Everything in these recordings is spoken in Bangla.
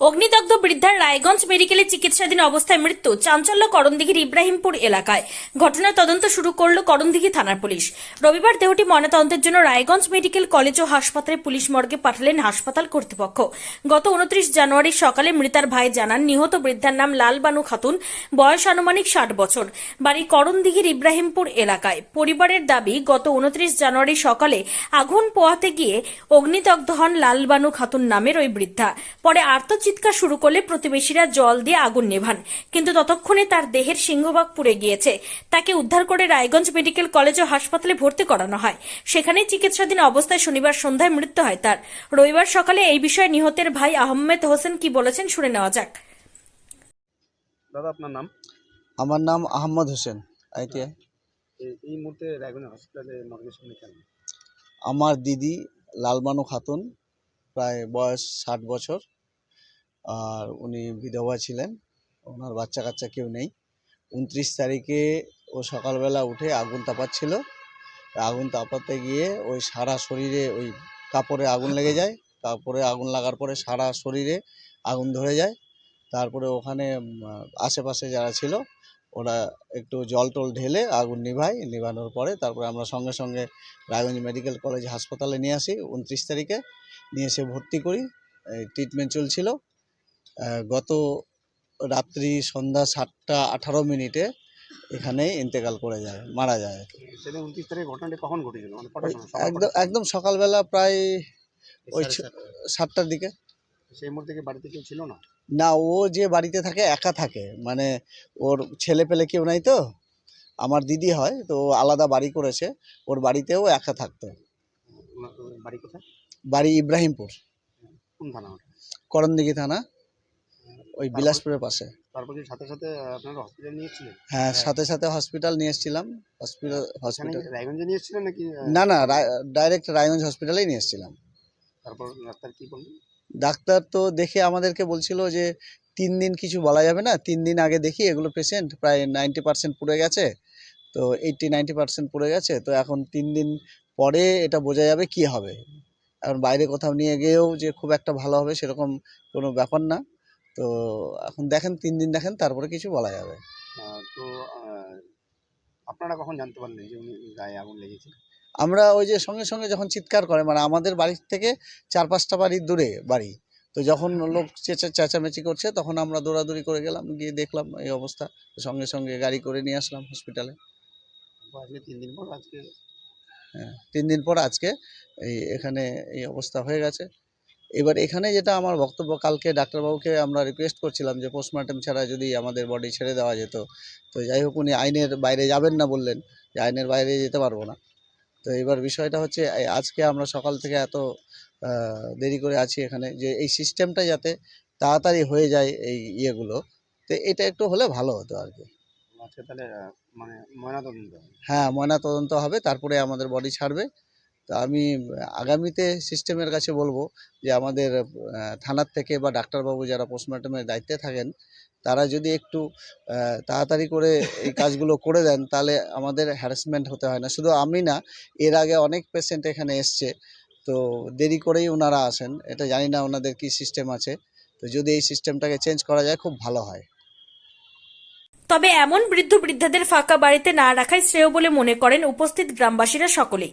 অগ্নিদগ্ধ বৃদ্ধার রায়গঞ্জ মেডিকেলে চিকিৎসাধীন অবস্থায় মৃত্যু চাঞ্চল্য করণদিঘির ইব্রাহিমপুর এলাকায়। ঘটনার তদন্ত শুরু করল করণদিঘি থানার পুলিশ। রবিবার দেহটি ময়নাতদন্তের জন্য রায়গঞ্জ মেডিকেল কলেজ ও হাসপাতালে পুলিশ মর্গে পাঠালেন হাসপাতাল কর্তৃপক্ষ। গত উনত্রিশ জানুয়ারি সকালে মৃতার ভাই জানান, নিহত বৃদ্ধার নাম লালবানু খাতুন, বয়স আনুমানিক ষাট বছর। বাড়ি করণদিঘির ইব্রাহিমপুর এলাকায়। পরিবারের দাবি, গত উনত্রিশ জানুয়ারি সকালে আগুন পোয়াতে গিয়ে অগ্নিদগ্ধ হন লালবানু খাতুন নামের ওই বৃদ্ধা। পরে আর্তচিৎকার শুরু করলে প্রতিবেশীরা জল দিয়ে আগুন নেভান। কিন্তু ততক্ষণে তার দেহের সিংহভাগ পুড়ে গিয়েছে। তাকে উদ্ধার করে রায়গঞ্জ মেডিকেল কলেজ ও হাসপাতালে ভর্তি করানো হয়। সেখানে চিকিৎসাধীন অবস্থায় শনিবার সন্ধ্যায় মৃত্যু হয় তার। রবিবার সকালে এই বিষয়ে নিহতের ভাই আহমেদ হোসেন কি বলেছেন শুনে নেওয়া যাক। দাদা আপনার নাম? আমার নাম আহমদ হোসেন আইটিআই। এই- এই মুহূর্তে রায়গঞ্জ হসপিটালে মর্গের সামনে কেন? আমার দিদি লালমানু খাতুন প্রায় বয়স ষাট বছর। আর উনি বিধবা ছিলেন, ওনার বাচ্চা কাচ্চা কেউ নেই। উনত্রিশ তারিখে ও সকালবেলা উঠে আগুন তাপাচ্ছিল। আগুন তাপাতে গিয়ে ওই সারা শরীরে ওই কাপড়ে আগুন লেগে যায়। তারপরে আগুন লাগার পরে সারা শরীরে আগুন ধরে যায়। তারপরে ওখানে আশেপাশে যারা ছিল, ওরা একটু জল টল ঢেলে আগুন নিভায়। নিভানোর পরে তারপরে আমরা সঙ্গে সঙ্গে রায়গঞ্জ মেডিকেল কলেজ হাসপাতালে নিয়ে আসি। উনত্রিশ তারিখে নিয়ে এসে ভর্তি করি। ট্রিটমেন্ট চলছিল। গত রাত্রি সন্ধ্যা সাতটা আঠারো মিনিটে এখানেই ইন্তেকাল করে যায় মারা যায়। আর কি। সেদিন উনত্রিশ তারিখে ঘটনাটি কখন ঘটেছিল? মানে সকাল একদম একদম সকালবেলা প্রায় ওই। সাতটার দিকে। সেই মুহূর্তে কি বাড়িতে কেউ ছিল না? না ও যে বাড়িতে থাকে একা থাকে। মানে ওর ছেলে পেলে কেউ নাই তো। আমার দিদি হয় তো আলাদা বাড়ি করেছে। ওর বাড়িতেও একা থাকতো। বাড়ি কোথায়? বাড়ি ইব্রাহিমপুর। কোন থানা করণদিঘি থানা। ওই বিলাসপুরের পাশে। তারপর কি সাথে সাথে আপনারা হসপিটাল নিয়েছিলেন হ্যাঁ হ্যাঁ। সাথে সাথে হসপিটাল নিয়ে এসেছিলাম। হসপিটাল হসপিটাল রায়গঞ্জে নিয়েছিলেন নাকি না না ডাইরেক্ট রায়গঞ্জ হসপিটালেই নিয়ে এসেছিলাম। তারপর ডাক্তার কি বললেন? ডাক্তার তো দেখে আমাদেরকে বলছিল যে তিন দিন কিছু বলা যাবে না। তিন দিন আগে দেখি এগুলো পেশেন্ট প্রায় নাইনটি পার্সেন্ট পুড়ে গেছে। তো এইটটি নাইনটি পার্সেন্ট পুড়ে গেছে। তো এখন তিন দিন পরে এটা বোঝা যাবে কি হবে। এখন বাইরে কোথাও নিয়ে গিয়েও যে খুব একটা ভালো হবে সেরকম কোনো ব্যাপার না। তো এখন দেখেন তিন দিন দেখেন তারপরে কিছু বলা যাবে। তো আপনারা কখন জানতে পারলেন যে উনি গায়ে আগুন লেগেছে? আমরা ওই যে সঙ্গে সঙ্গে যখন চিৎকার করে মানে আমাদের বাড়ির থেকে চার পাঁচটা বাড়ির দূরে বাড়ি তো যখন লোক চেঁচা চেঁচামেচি করছে তখন আমরা দৌড়াদৌড়ি করে গেলাম গিয়ে দেখলাম এই অবস্থা সঙ্গে সঙ্গে গাড়ি করে নিয়ে আসলাম হসপিটালে আজকে তিন দিন পর আজকে? হ্যাঁ তিন দিন পর আজকে এই এখানে এই অবস্থা হয়ে গেছে। এবার এখানে যেটা আমার বক্তব্য কালকে ডাক্তারবাবুকে আমরা রিকোয়েস্ট করছিলাম যে পোস্টমর্টম ছাড়া যদি আমাদের বডি ছেড়ে দেওয়া যেত তো যাই হোক উনি আইনের বাইরে যাবেন না বললেন যে আইনের বাইরে যেতে পারব না। তো এবার বিষয়টা হচ্ছে আজকে আমরা সকাল থেকে এত দেরি করে আছি এখানে যে এই সিস্টেমটা যাতে তাড়াতাড়ি হয়ে যায় এই ইয়েগুলো তো এটা একটু হলে ভালো হতো আর কি। তাহলে মানে। হ্যাঁ ময়না তদন্ত হবে তারপরে আমাদের বডি ছাড়বে। তো আমি, আগামীতে সিস্টেমের কাছে বলব যে আমাদের থানার থেকে বা ডাক্তারবাবু যারা পোস্টমর্টমের দায়িত্বে থাকেন, তারা যদি একটু তাড়াতাড়ি করে এই কাজগুলো করে দেন, তাহলে আমাদের হ্যারাসমেন্ট হতে হয় না। শুধু আমি না, এর আগে অনেক পেশেন্ট এখানে এসছে, তো দেরি করেই ওনারা আসেন। এটা জানি না ওনাদের কি সিস্টেম আছে। তো যদি এই সিস্টেমটাকে চেঞ্জ করা যায়, খুব ভালো হয়। তবে এমন বৃদ্ধ বৃদ্ধাদের ফাঁকা বাড়িতে না রাখাই শ্রেয় বলে মনে করেন উপস্থিত গ্রামবাসীরা সকলেই।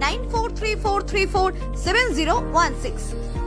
9434347016.